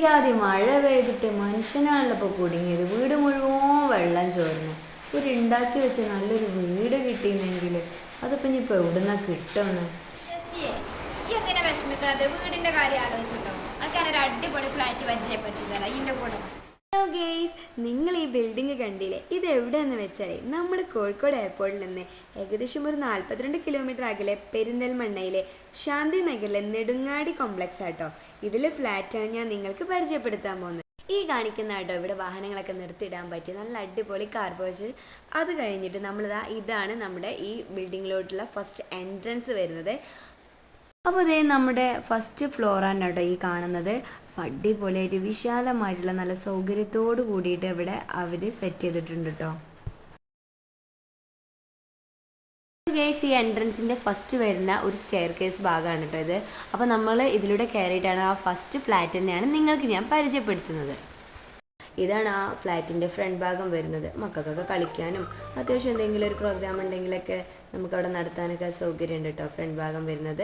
ജാതി മഴ പെയ്തിട്ട് മനുഷ്യനാണല്ലോ കുടുങ്ങിയത്. വീട് മുഴുവൻ വെള്ളം ചോർന്നു. ഒരു ഉണ്ടാക്കി വെച്ച നല്ലൊരു വീട് കിട്ടിയിരുന്നെങ്കിൽ അതിപ്പോ ഇനിയിപ്പോൾ എവിടുന്നാ കിട്ടണം? വീടിന്റെ കാര്യം ആലോചിച്ചിട്ടോ ആൾക്കാരൊരു അടിപൊളി ഫ്ലാറ്റ് പരിചയപ്പെടുത്തി തരാം കൂടെ. ഹലോ ഗെയ്സ് നിങ്ങൾ ഈ ബിൽഡിംഗ് കണ്ടില്ലേ? ഇത് എവിടെയെന്ന് വെച്ചാൽ നമ്മുടെ കോഴിക്കോട് എയർപോർട്ടിൽ നിന്ന് ഏകദേശം ഒരു നാൽപ്പത്തിരണ്ട് കിലോമീറ്റർ അകലെ പെരിന്തൽമണ്ണയിലെ ശാന്തി നഗറിലെ നെടുങ്ങാടി കോംപ്ലക്സ് ആട്ടോ. ഇതിലെ ഫ്ലാറ്റാണ് ഞാൻ നിങ്ങൾക്ക് പരിചയപ്പെടുത്താൻ പോകുന്നത്. ഈ കാണിക്കുന്ന കേട്ടോ ഇവിടെ വാഹനങ്ങളൊക്കെ നിർത്തിയിടാൻ പറ്റിയ നല്ല അടിപൊളി കാർ പോർച്ച് അത് കഴിഞ്ഞിട്ട് നമ്മളിതാ ഇതാണ് നമ്മുടെ ഈ ബിൽഡിങ്ങിലോട്ടുള്ള ഫസ്റ്റ് എൻട്രൻസ് വരുന്നത്. അപ്പോൾ ഇതേ നമ്മുടെ ഫസ്റ്റ് ഫ്ലോറാണ് കേട്ടോ ഈ കാണുന്നത്. അടിപൊളിയായിട്ട് വിശാലമായിട്ടുള്ള നല്ല സൗകര്യത്തോട് കൂടിയിട്ട് ഇവിടെ അവർ സെറ്റ് ചെയ്തിട്ടുണ്ട് കേട്ടോ. ഗേസ് ഈ എൻട്രൻസിന്റെ ഫസ്റ്റ് വരുന്ന ഒരു സ്റ്റെയർ കേസ് ഭാഗമാണ് കേട്ടോ ഇത്. അപ്പോൾ നമ്മൾ ഇതിലൂടെ കയറിയിട്ടാണ് ആ ഫസ്റ്റ് ഫ്ലാറ്റ് തന്നെയാണ് നിങ്ങൾക്ക് ഞാൻ പരിചയപ്പെടുത്തുന്നത്. ഇതാണ് ആ ഫ്ലാറ്റിന്റെ ഫ്രണ്ട് ഭാഗം വരുന്നത്. മക്കൾക്കൊക്കെ കളിക്കാനും അത്യാവശ്യം എന്തെങ്കിലും ഒരു പ്രോഗ്രാം ഉണ്ടെങ്കിലൊക്കെ നമുക്കവിടെ നടത്താനൊക്കെ സൗകര്യമുണ്ട് കേട്ടോ ഫ്രണ്ട് ഭാഗം വരുന്നത്.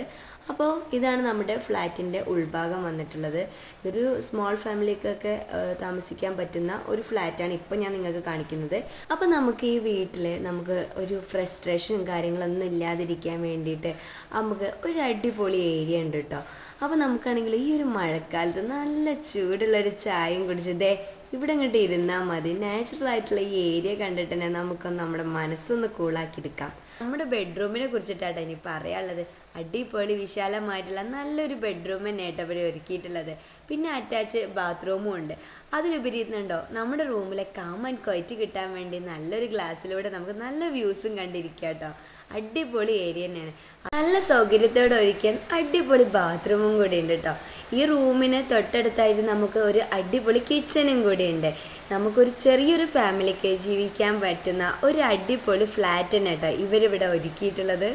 അപ്പോൾ ഇതാണ് നമ്മുടെ ഫ്ലാറ്റിന്റെ ഉൾഭാഗം വന്നിട്ടുള്ളത്. ഒരു സ്മോൾ ഫാമിലിക്കൊക്കെ താമസിക്കാൻ പറ്റുന്ന ഒരു ഫ്ലാറ്റാണ് ഇപ്പോൾ ഞാൻ നിങ്ങൾക്ക് കാണിക്കുന്നത്. അപ്പോൾ നമുക്ക് ഈ വീട്ടിൽ നമുക്ക് ഒരു ഫ്രസ്ട്രേഷനും കാര്യങ്ങളൊന്നും ഇല്ലാതിരിക്കാൻ വേണ്ടിയിട്ട് നമുക്ക് ഒരു അടിപൊളി ഏരിയ ഉണ്ട് കേട്ടോ. അപ്പോൾ നമുക്കാണെങ്കിൽ ഈ ഒരു മഴക്കാലത്ത് നല്ല ചൂടുള്ളൊരു ചായയും കുടിച്ചതേ ഇവിടെ ഇങ്ങോട്ട് ഇരുന്നാൽ മതി. നാച്ചുറൽ ആയിട്ടുള്ള ഈ ഏരിയ കണ്ടിട്ട് തന്നെ നമുക്കൊന്ന് നമ്മുടെ മനസ്സൊന്ന് കൂളാക്കി എടുക്കാം. നമ്മുടെ ബെഡ്റൂമിനെ കുറിച്ചിട്ടാണ് ഇനി പറയാനുള്ളത്. അടിപൊളി വിശാലമായിട്ടുള്ള നല്ലൊരു ബെഡ്റൂം തന്നെ ആയിട്ട് ഒരുക്കിയിട്ടുള്ളത്. പിന്നെ അറ്റാച്ച് ബാത്റൂമും ഉണ്ട്. അതിലുപരി ഇരുന്നുണ്ടോ നമ്മുടെ റൂമിലെ കാം ആൻഡ് ക്വയറ്റ് കിട്ടാൻ വേണ്ടി നല്ലൊരു ഗ്ലാസ്സിലൂടെ നമുക്ക് നല്ല വ്യൂസും കണ്ടിരിക്കാം കേട്ടോ അടിപൊളി ഏരിയ തന്നെയാണ്. നല്ല സൗകര്യത്തോടെ ഒരുക്കാൻ അടിപൊളി ബാത്റൂമും കൂടി ഉണ്ട് കേട്ടോ ഈ റൂമിന് തൊട്ടടുത്തായിട്ട് നമുക്ക് ഒരു അടിപൊളി കിച്ചനും കൂടി ഉണ്ട്. നമുക്കൊരു ചെറിയൊരു ഫാമിലിക്ക് ജീവിക്കാൻ പറ്റുന്ന ഒരു അടിപൊളി ഫ്ലാറ്റ് തന്നെ കേട്ടോ ഇവരിവിടെ ഒരുക്കിയിട്ടുള്ളത്.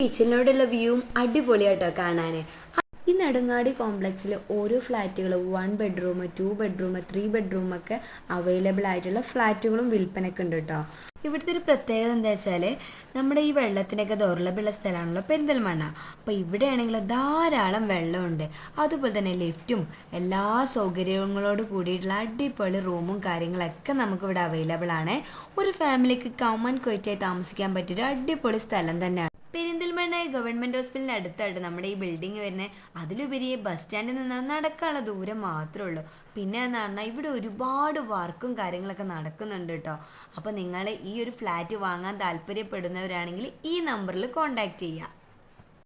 കിച്ചണിലോടുള്ള വ്യൂവും അടിപൊളിയാട്ടോ കാണാൻ ഈ നെടുങ്ങാടി കോംപ്ലക്സിൽ ഓരോ ഫ്ലാറ്റുകൾ one bedroom two bedroom three bedroom ഒക്കെ അവൈലബിൾ ആയിട്ടുള്ള ഫ്ലാറ്റുകളും വിൽപ്പനയ്ക്ക് ഉണ്ട് കേട്ടോ ഇവിടുത്തെ ഒരു പ്രത്യേകത എന്താ വെച്ചാൽ നമ്മുടെ ഈ വെള്ളത്തിനൊക്കെ ദൗർലഭ്യമുള്ള സ്ഥലമാണല്ലോ പെരിന്തൽമണ്ണ. അപ്പോൾ ഇവിടെയാണെങ്കിൽ ധാരാളം വെള്ളമുണ്ട്. അതുപോലെ തന്നെ ലിഫ്റ്റും എല്ലാ സൗകര്യങ്ങളോട് കൂടിയിട്ടുള്ള അടിപൊളി റൂമും കാര്യങ്ങളൊക്കെ നമുക്കിവിടെ അവൈലബിൾ ആണ്. ഒരു ഫാമിലിക്ക് കോമൺ ക്വൈറ്റായി താമസിക്കാൻ പറ്റിയൊരു അടിപൊളി സ്ഥലം തന്നെയാണ്. പെരിന്തൽമണ്ണ ഗവൺമെന്റ് ഹോസ്പിറ്റലിന് അടുത്തായിട്ട് നമ്മുടെ ഈ ബിൽഡിംഗ് വരുന്നത് അതിലുപരി ബസ് സ്റ്റാൻഡിൽ നിന്ന് നടക്കാനുള്ള ദൂരം മാത്രമേ ഉള്ളൂ. പിന്നെ എന്ന് പറഞ്ഞാൽ ഇവിടെ ഒരുപാട് വർക്കും കാര്യങ്ങളൊക്കെ നടക്കുന്നുണ്ട് കേട്ടോ അപ്പോൾ നിങ്ങൾ ഈ ഒരു ഫ്ലാറ്റ് വാങ്ങാൻ താല്പര്യപ്പെടുന്നവരാണെങ്കിൽ ഈ നമ്പറിൽ കോൺടാക്റ്റ് ചെയ്യുക